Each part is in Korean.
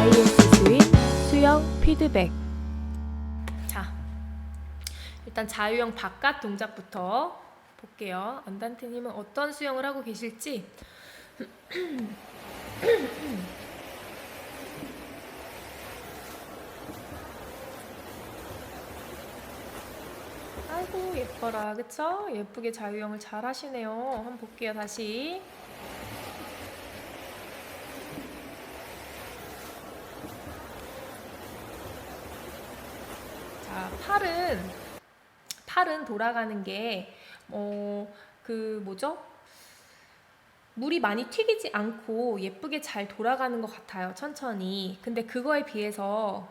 IS 스윗 수영 피드백. 자 일단 자유형 바깥 동작부터 볼게요. 안단테님은 어떤 수영을 하고 계실지. 아이고 예뻐라. 그쵸? 예쁘게 자유형을 잘 하시네요. 한번 볼게요 다시 자 팔은 팔은 돌아가는 게 어 그 뭐죠? 물이 많이 튀기지 않고 예쁘게 잘 돌아가는 것 같아요 천천히. 근데 그거에 비해서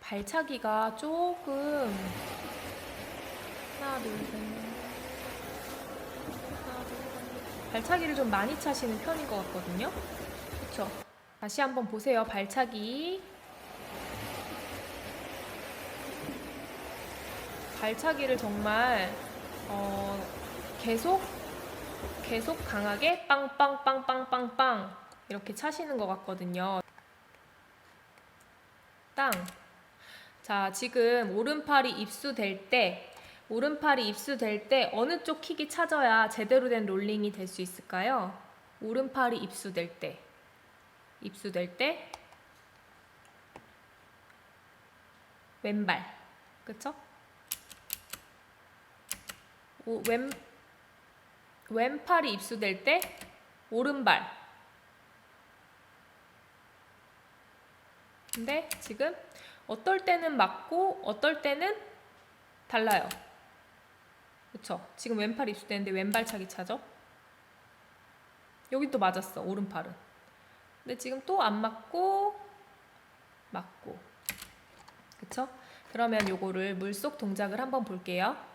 발차기가 조금 하나 둘셋 발차기를 좀 많이 차시는 편인 것 같거든요. 그쵸? 다시 한번 보세요 발차기 발차기를 정말 어, 계속 계속 강하게 빵빵빵빵빵빵 이렇게 차시는 것 같거든요. 땅. 자, 지금 오른팔이 입수될 때 오른팔이 입수될 때 어느 쪽 킥이 찾아야 제대로 된 롤링이 될 수 있을까요? 오른팔이 입수될 때. 입수될 때 왼발. 그쵸? 오, 왼 왼팔이 입수될 때 오른발. 근데 지금 어떨 때는 맞고 어떨 때는 달라요. 그쵸? 지금 왼팔 입수되는데 왼발 차기 차죠? 여기 또 맞았어, 오른팔은. 근데 지금 또 안 맞고 맞고. 그쵸? 그러면 요거를 물속 동작을 한번 볼게요.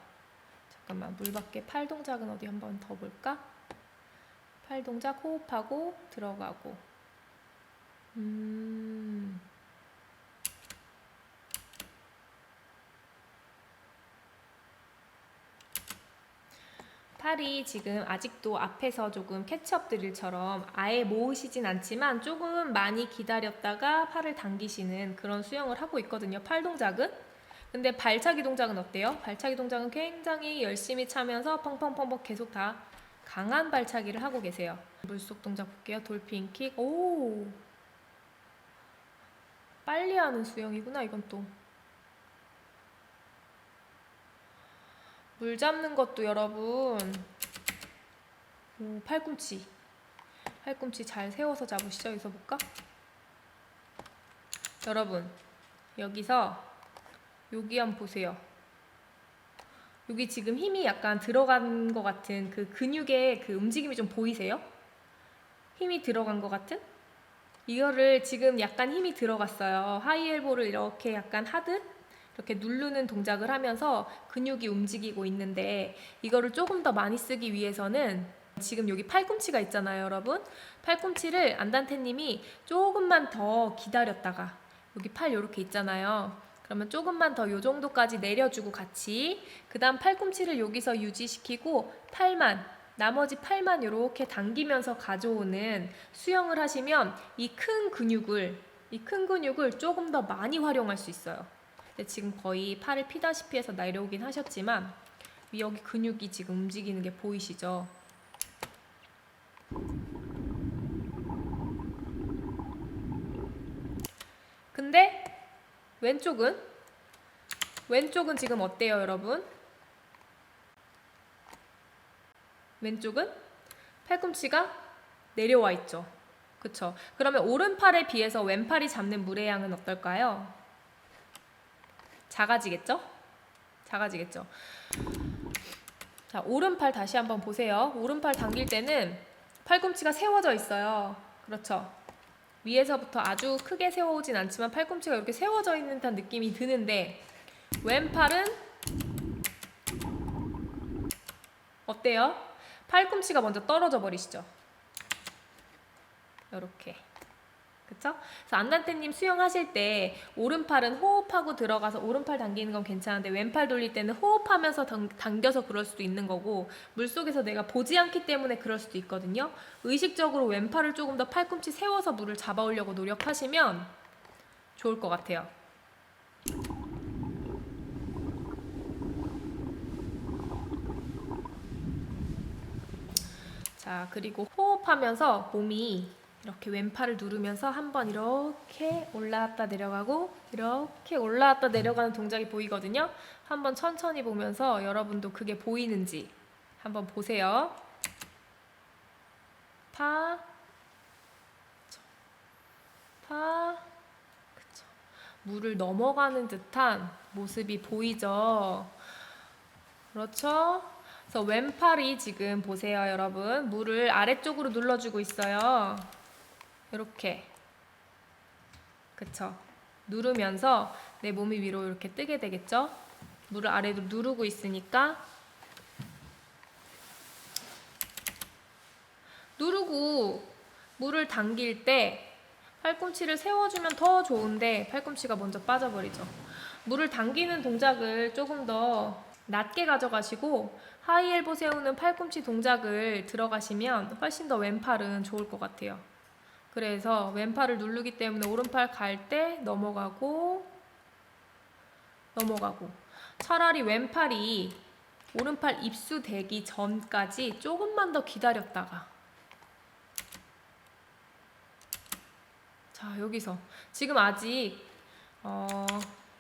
잠깐만 물 밖에 팔 동작은 어디 한번 더 볼까? 팔 동작 호흡하고 들어가고 음 팔이 지금 아직도 앞에서 조금 캐치업 드릴처럼 아예 모으시진 않지만 조금 많이 기다렸다가 팔을 당기시는 그런 수영을 하고 있거든요. 팔 동작은. 근데 발차기 동작은 어때요? 발차기 동작은 굉장히 열심히 차면서 펑펑펑펑 계속 다 강한 발차기를 하고 계세요. 물속 동작 볼게요. 돌핀 킥. 오. 빨리 하는 수영이구나, 이건 또. 물 잡는 것도 여러분. 오, 팔꿈치. 팔꿈치 잘 세워서 잡으시죠. 여기서 볼까? 여러분, 여기서 여기 한번 보세요. 여기 지금 힘이 약간 들어간 것 같은 그 근육의 그 움직임이 좀 보이세요? 힘이 들어간 것 같은? 이거를 지금 약간 힘이 들어갔어요. 하이 엘보를 이렇게 약간 하듯 이렇게 누르는 동작을 하면서 근육이 움직이고 있는데 이거를 조금 더 많이 쓰기 위해서는 지금 여기 팔꿈치가 있잖아요, 여러분. 팔꿈치를 안단테님이 조금만 더 기다렸다가 여기 팔 이렇게 있잖아요. 그러면 조금만 더 요 정도까지 내려주고 같이 그 다음 팔꿈치를 여기서 유지시키고 팔만 나머지 팔만 이렇게 당기면서 가져오는 수영을 하시면 이 큰 근육을 이 큰 근육을 조금 더 많이 활용할 수 있어요. 근데 지금 거의 팔을 피다시피 해서 내려오긴 하셨지만 여기 근육이 지금 움직이는 게 보이시죠? 근데 왼쪽은 왼쪽은 지금 어때요, 여러분? 왼쪽은 팔꿈치가 내려와 있죠. 그쵸? 그러면 오른팔에 비해서 왼팔이 잡는 물의 양은 어떨까요? 작아지겠죠? 작아지겠죠? 자, 오른팔 다시 한번 보세요. 오른팔 당길 때는 팔꿈치가 세워져 있어요. 그렇죠? 위에서부터 아주 크게 세워오진 않지만 팔꿈치가 이렇게 세워져 있는 듯한 느낌이 드는데 왼팔은 어때요? 팔꿈치가 먼저 떨어져 버리시죠. 이렇게. 그쵸? 그래서 안단테님 수영하실 때 오른팔은 호흡하고 들어가서 오른팔 당기는 건 괜찮은데 왼팔 돌릴 때는 호흡하면서 당, 당겨서 그럴 수도 있는 거고 물속에서 내가 보지 않기 때문에 그럴 수도 있거든요. 의식적으로 왼팔을 조금 더 팔꿈치 세워서 물을 잡아오려고 노력하시면 좋을 것 같아요. 자, 그리고 호흡하면서 몸이 이렇게 왼팔을 누르면서 한번 이렇게 올라왔다 내려가고 이렇게 올라왔다 내려가는 동작이 보이거든요. 한번 천천히 보면서 여러분도 그게 보이는지 한번 보세요. 파, 파, 그쵸. 물을 넘어가는 듯한 모습이 보이죠. 그렇죠. 그래서 왼팔이 지금 보세요, 여러분. 물을 아래쪽으로 눌러주고 있어요. 이렇게. 그쵸. 누르면서 내 몸이 위로 이렇게 뜨게 되겠죠? 물을 아래로 누르고 있으니까 누르고 물을 당길 때 팔꿈치를 세워주면 더 좋은데 팔꿈치가 먼저 빠져버리죠. 물을 당기는 동작을 조금 더 낮게 가져가시고 하이 엘보 세우는 팔꿈치 동작을 들어가시면 훨씬 더 왼팔은 좋을 것 같아요. 그래서 왼팔을 누르기 때문에 오른팔 갈 때 넘어가고 넘어가고 차라리 왼팔이 오른팔 입수되기 전까지 조금만 더 기다렸다가 자 여기서 지금 아직 어,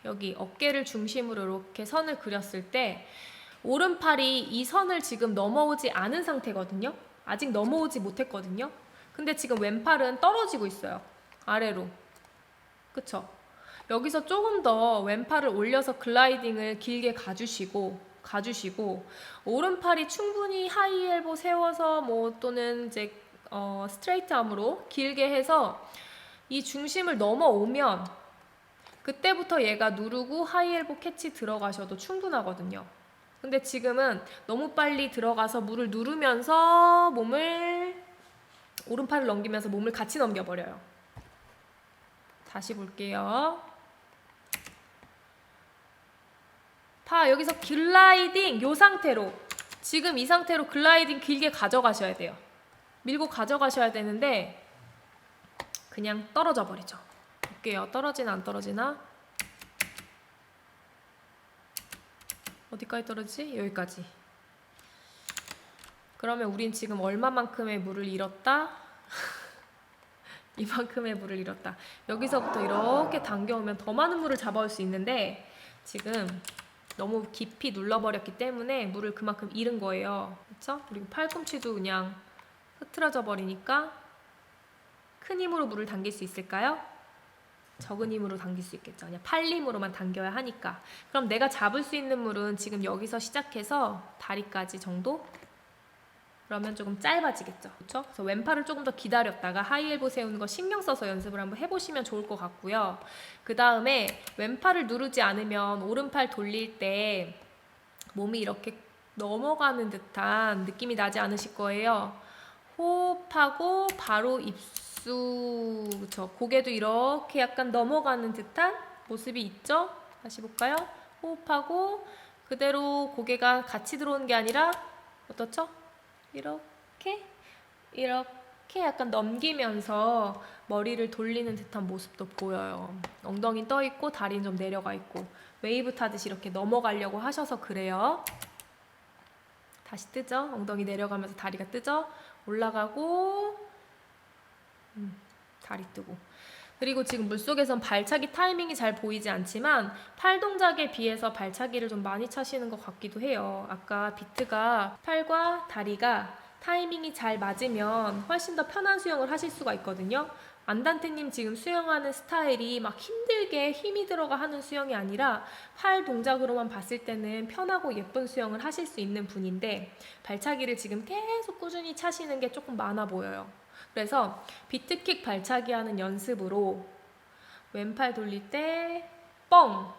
여기 어깨를 중심으로 이렇게 선을 그렸을 때 오른팔이 이 선을 지금 넘어오지 않은 상태거든요. 아직 넘어오지 못했거든요. 근데 지금 왼팔은 떨어지고 있어요. 아래로. 그쵸? 여기서 조금 더 왼팔을 올려서 글라이딩을 길게 가주시고, 가주시고, 오른팔이 충분히 하이 엘보 세워서 뭐 또는 이제 어, 스트레이트 암으로 길게 해서 이 중심을 넘어오면 그때부터 얘가 누르고 하이 엘보 캐치 들어가셔도 충분하거든요. 근데 지금은 너무 빨리 들어가서 물을 누르면서 몸을 오른팔을 넘기면서 몸을 같이 넘겨버려요. 다시 볼게요. 파 여기서 글라이딩 요 상태로 지금 이 상태로 글라이딩 길게 가져가셔야 돼요. 밀고 가져가셔야 되는데 그냥 떨어져 버리죠. 볼게요. 떨어지나 안 떨어지나? 어디까지 떨어지지? 여기까지. 그러면 우린 지금 얼마만큼의 물을 잃었다? 이만큼의 물을 잃었다. 여기서부터 이렇게 당겨오면 더 많은 물을 잡아올 수 있는데 지금 너무 깊이 눌러버렸기 때문에 물을 그만큼 잃은 거예요. 그렇죠? 그리고 팔꿈치도 그냥 흐트러져 버리니까 큰 힘으로 물을 당길 수 있을까요? 적은 힘으로 당길 수 있겠죠. 그냥 팔 힘으로만 당겨야 하니까. 그럼 내가 잡을 수 있는 물은 지금 여기서 시작해서 다리까지 정도? 그러면 조금 짧아지겠죠. 그렇죠? 그래서 왼팔을 조금 더 기다렸다가 하이엘보 세우는 거 신경 써서 연습을 한번 해보시면 좋을 것 같고요. 그 다음에 왼팔을 누르지 않으면 오른팔 돌릴 때 몸이 이렇게 넘어가는 듯한 느낌이 나지 않으실 거예요. 호흡하고 바로 입수, 그쵸? 고개도 이렇게 약간 넘어가는 듯한 모습이 있죠? 다시 볼까요? 호흡하고 그대로 고개가 같이 들어오는 게 아니라 어떻죠? 이렇게 이렇게 약간 넘기면서 머리를 돌리는 듯한 모습도 보여요. 엉덩이 떠 있고 다리는 좀 내려가 있고 웨이브 타듯이 이렇게 넘어가려고 하셔서 그래요. 다시 뜨죠? 엉덩이 내려가면서 다리가 뜨죠? 올라가고 음, 다리 뜨고 그리고 지금 물속에선 발차기 타이밍이 잘 보이지 않지만 팔 동작에 비해서 발차기를 좀 많이 차시는 것 같기도 해요. 아까 비트가 팔과 다리가 타이밍이 잘 맞으면 훨씬 더 편한 수영을 하실 수가 있거든요. 안단테님 지금 수영하는 스타일이 막 힘들게 힘이 들어가 하는 수영이 아니라 팔 동작으로만 봤을 때는 편하고 예쁜 수영을 하실 수 있는 분인데 발차기를 지금 계속 꾸준히 차시는 게 조금 많아 보여요. 그래서 비트킥 발차기 하는 연습으로 왼팔 돌릴 때 뻥,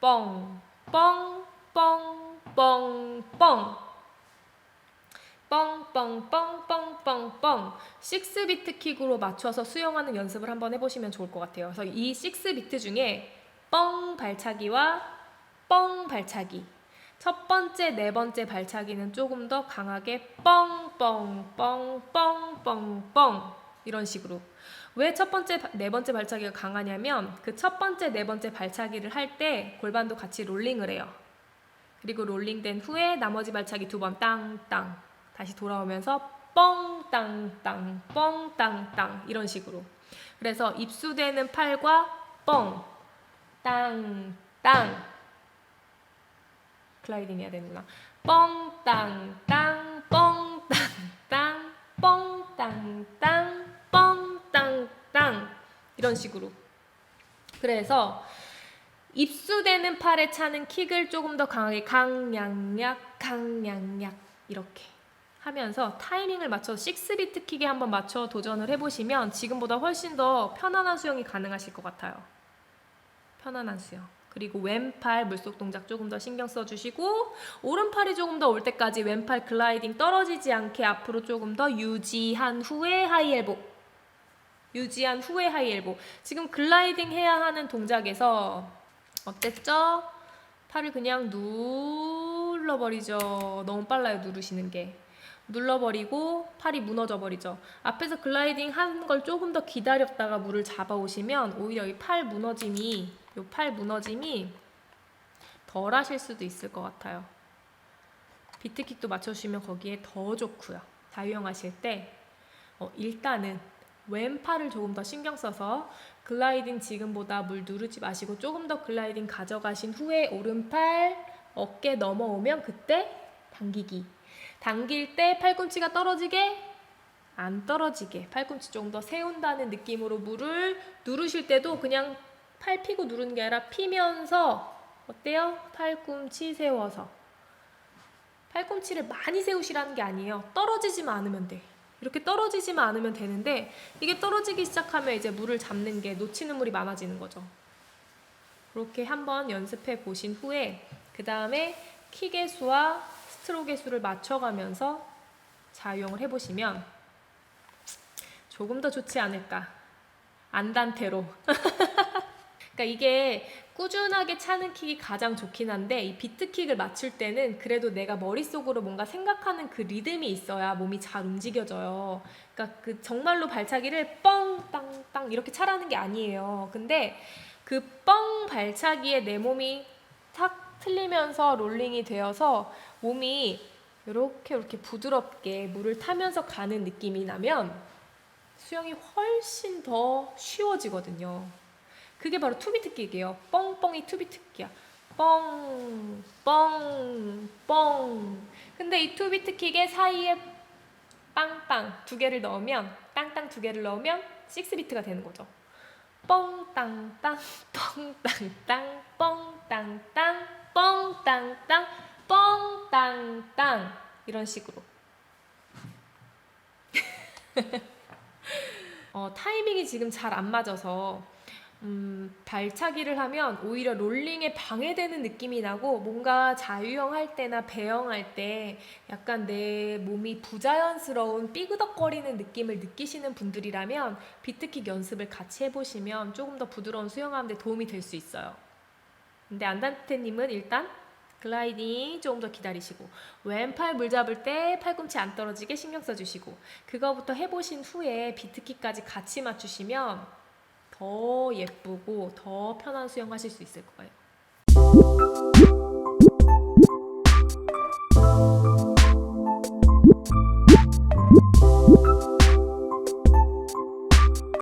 뻥, 뻥, 뻥, 뻥, 뻥. 뻥뻥뻥뻥뻥뻥 식스 비트 킥으로 맞춰서 수영하는 연습을 한번 해보시면 좋을 것 같아요. 그래서 이 식스 비트 중에 뻥 발차기와 뻥 발차기 첫 번째, 네 번째 발차기는 조금 더 강하게 뻥뻥뻥뻥뻥뻥. 이런 식으로. 왜 첫 번째, 바- 네 번째 발차기가 강하냐면 그 첫 번째, 네 번째 발차기를 할 때 골반도 같이 롤링을 해요. 그리고 롤링된 후에 나머지 발차기 두 번 땅땅. 다시 돌아오면서 뻥 땅땅 뻥 땅땅. 이런 식으로. 그래서 입수되는 팔과 뻥. 땅땅 글라이딩 해야 되는구나. 뻥땅땅 뻥땅땅 뻥땅땅 뻥땅땅 이런 식으로. 그래서 입수되는 팔에 차는 킥을 조금 더 강하게 강양약 강양약 이렇게 하면서 타이밍을 맞춰 6비트 킥에 한번 맞춰 도전을 해보시면 지금보다 훨씬 더 편안한 수영이 가능하실 것 같아요. 편안한 수영. 그리고 왼팔 물속 동작 조금 더 신경 써주시고 오른팔이 조금 더 올 때까지 왼팔 글라이딩 떨어지지 않게 앞으로 조금 더 유지한 후에 하이 엘보 유지한 후에 하이 엘보 지금 글라이딩 해야 하는 동작에서 어땠죠? 팔을 그냥 눌러버리죠. 너무 빨라요, 누르시는 게. 눌러버리고 팔이 무너져 버리죠. 앞에서 글라이딩 한 걸 조금 더 기다렸다가 물을 잡아오시면 오히려 이 팔 무너짐이, 이팔 무너짐이 덜 하실 수도 있을 것 같아요. 비트킥도 맞춰주시면 거기에 더 좋고요. 자유형 하실 때 어, 일단은 왼팔을 조금 더 신경 써서 글라이딩 지금보다 물 누르지 마시고 조금 더 글라이딩 가져가신 후에 오른팔 어깨 넘어오면 그때 당기기. 당길 때 팔꿈치가 떨어지게 안 떨어지게 팔꿈치 조금 더 세운다는 느낌으로 물을 누르실 때도 그냥 팔 피고 누르는 게 아니라 피면서 어때요? 팔꿈치 세워서 팔꿈치를 많이 세우시라는 게 아니에요. 떨어지지만 않으면 돼. 이렇게 떨어지지만 않으면 되는데 이게 떨어지기 시작하면 이제 물을 잡는 게 놓치는 물이 많아지는 거죠. 그렇게 한번 연습해 보신 후에 그 다음에 킥의 수와 스트로크의 수를 맞춰가면서 자유형을 해보시면 조금 더 좋지 않을까. 안단테로. 그러니까 이게 꾸준하게 차는 킥이 가장 좋긴 한데 이 비트 킥을 맞출 때는 그래도 내가 머릿속으로 뭔가 생각하는 그 리듬이 있어야 몸이 잘 움직여져요. 그러니까 그 정말로 발차기를 뻥, 땅, 땅 이렇게 차라는 게 아니에요. 근데 그 뻥 발차기에 내 몸이 탁 틀리면서 롤링이 되어서 몸이 이렇게 이렇게 부드럽게 물을 타면서 가는 느낌이 나면 수영이 훨씬 더 쉬워지거든요. 그게 바로 투비트 킥이에요. 뻥뻥이 투비트 킥이야. 뻥, 뻥, 뻥. 근데 이 투비트 킥의 사이에 빵빵 두 개를 넣으면 땅땅 두 개를 넣으면 식스비트가 되는 거죠. 뻥땅땅, 뻥땅땅, 뻥땅땅, 뻥땅땅, 뻥땅땅 이런 식으로. 어, 타이밍이 지금 잘 안 맞아서 음, 발차기를 하면 오히려 롤링에 방해되는 느낌이 나고 뭔가 자유형 할 때나 배영 할 때 약간 내 몸이 부자연스러운 삐그덕거리는 느낌을 느끼시는 분들이라면 비트킥 연습을 같이 해보시면 조금 더 부드러운 수영하는 데 도움이 될 수 있어요. 근데 안단테님은 일단 글라이딩 조금 더 기다리시고 왼팔 물 잡을 때 팔꿈치 안 떨어지게 신경 써주시고 그거부터 해보신 후에 비트킥까지 같이 맞추시면 더 예쁘고 더 편한 수영하실 수 있을 거예요.